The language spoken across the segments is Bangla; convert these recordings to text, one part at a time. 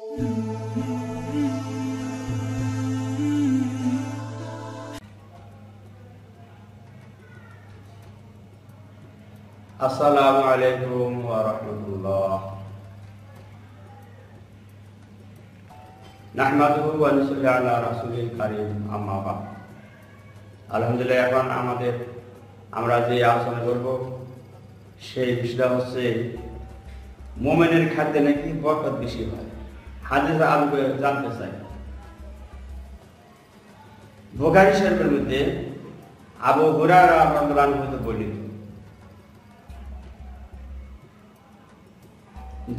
আসসালামু আলাইকুম ওয়া নাহমাদুহু ওয়া নুসাল্লি আলা রাসূলিল কারীম আম্মা বাদ আলহামদুলিল্লাহ এখন আমাদের, আমরা যে আলোচনা করব, সেই বিষয়টা হচ্ছে, মোমেনের খাদ্যে নাকি বরকত বেশি হয়। হাদিস আলু জানতে চাই। বোখারি শরীফের মধ্যে আবু হুরারা রাদিয়াল্লাহু আনহু বর্ণিত।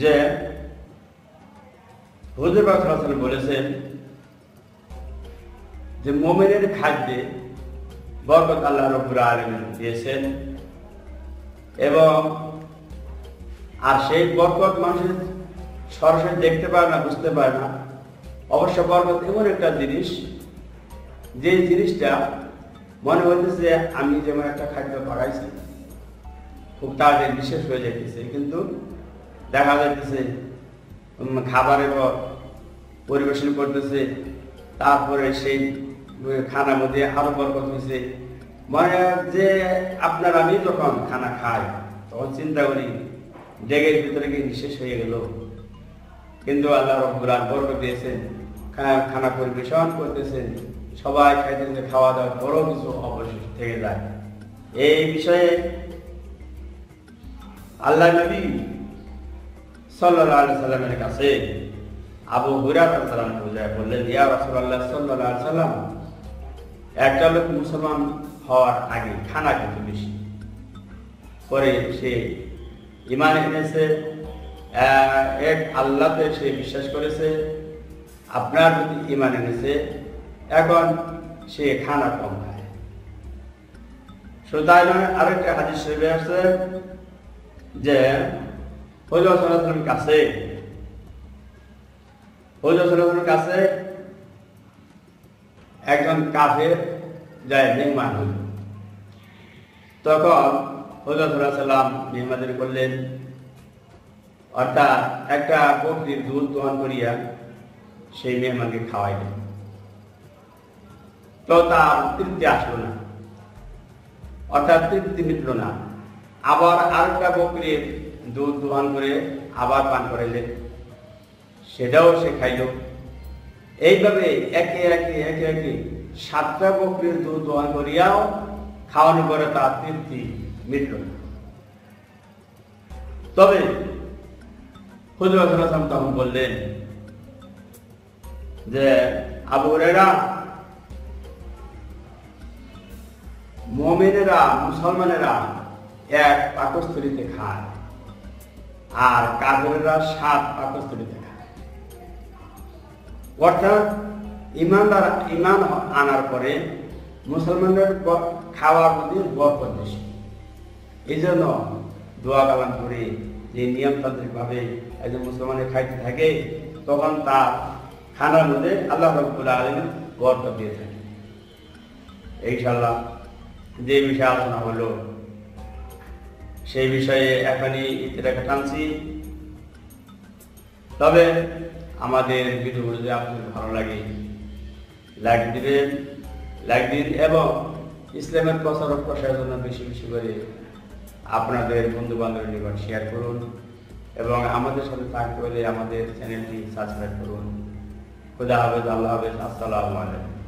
যে হুজুর বাসাল বলেছেন যে মোমেনের খাদ্যে বরকত আল্লাহ রব্বুর আলমিন দিয়েছেন এবং আর সেই বরকত মানুষের সরাসরি দেখতে পারে না, বুঝতে পারে না। অবশ্য পর্বত এমন একটা জিনিস যে জিনিসটা মনে হইতেছে আমি যেমন একটা খাদ্য পাকাইছি খুব তাড়াতাড়ি বিশেষ হয়ে যাইতেছে, কিন্তু দেখা যাইতেছে খাবারের পর পরিবেশন করতেছে, তারপরে সেই খানার মধ্যে আরও বরকত হয়েছে মানে যে আপনার আমি যখন খানা খাই, তখন চিন্তা করি, ডেগের ভিতরে কি নিঃশেষ হয়ে গেল? কিন্তু আল্লাহ রব্বুল আল দিয়েছেন খানা পরিবেশন করতেছেন, সবাই খাইতেছে খাওয়া দাওয়া বড় কিছু অবশিষ্ট থেকে যায়। এই বিষয়ে আল্লাহ নবী আলাইহি সাল্লামের কাছে আবু রাদিয়াল্লাহু আনহু যায়, বললেন, ইয়া রাসূলুল্লাহ সাল্লাল্লাহু আলাইহি সাল্লাম, একটা লোক মুসলমান হওয়ার আগে খানা খেত বেশি। পরে সে ইমান এনেছে এক আল্লাহতে সে বিশ্বাস করেছে, আপনার প্রতি ইমান এনেছে, এখন সে খানা কম খায়। নয় আরেকটা হাদিস শরীফে আছে যে হজর সাল্লামের কাছে হজর সাল্লামের কাছে একজন কাফের যায় মেহমান হল তখন হজর সাল্লাম মেহমাদের করলেন অর্থাৎ একটা বকরির দুধ দোহন করিয়া সেই মেহমানকে খাওয়াইলেন তো তার তৃপ্তি আসলো না। অর্থাৎ তৃপ্তি মিটল না। আবার আরেকটা বকরির দুধ দোহান করে আবার পান করাইলেন সেটাও সে খাইল। এইভাবে একে একে একে একে সাতটা বকরির দুধ দোহান করিয়াও খাওয়ানো করে তার তৃপ্তি মিটল না। তবে হুজুর তখন বললেন যে, আবু হুরায়রা, মোমেনেরা, মুসলমানেরা এক পাকস্থলিতে খায় আর কাফেরেরা সাত পাকস্থলিতে খায়। অর্থাৎ ইমানদার, ইমান আনার পরে মুসলমানদের খাওয়ার প্রতি বরকত বেশি। এই জন্য দোয়া কালাম করে। যে নিয়মতান্ত্রিক ভাবে একজন মুসলমানের খাইতে থাকে, তখন তার খানার মধ্যে আল্লাহ রব্বুল বরকত দিয়ে থাকে। ইনশাল্লাহ যে বিষয়ে আলোচনা হলো, সেই বিষয়ে এখনই ইতিরাকে টানছি। তবে আমাদের ভিডিওগুলো যদি আপনাদের ভালো লাগে, লাইক দিবেন, লাইক দিন এবং ইসলামের প্রচার প্রসারের জন্য বেশি বেশি করে আপনাদের বন্ধু বান্ধবের নিকট শেয়ার করুন এবং আমাদের সাথে থাকতে হলে আমাদের চ্যানেলটি সাবস্ক্রাইব করুন। খুদা হাফেজ, আল্লাহ হাফেজ, আসসালামু আলাইকুম।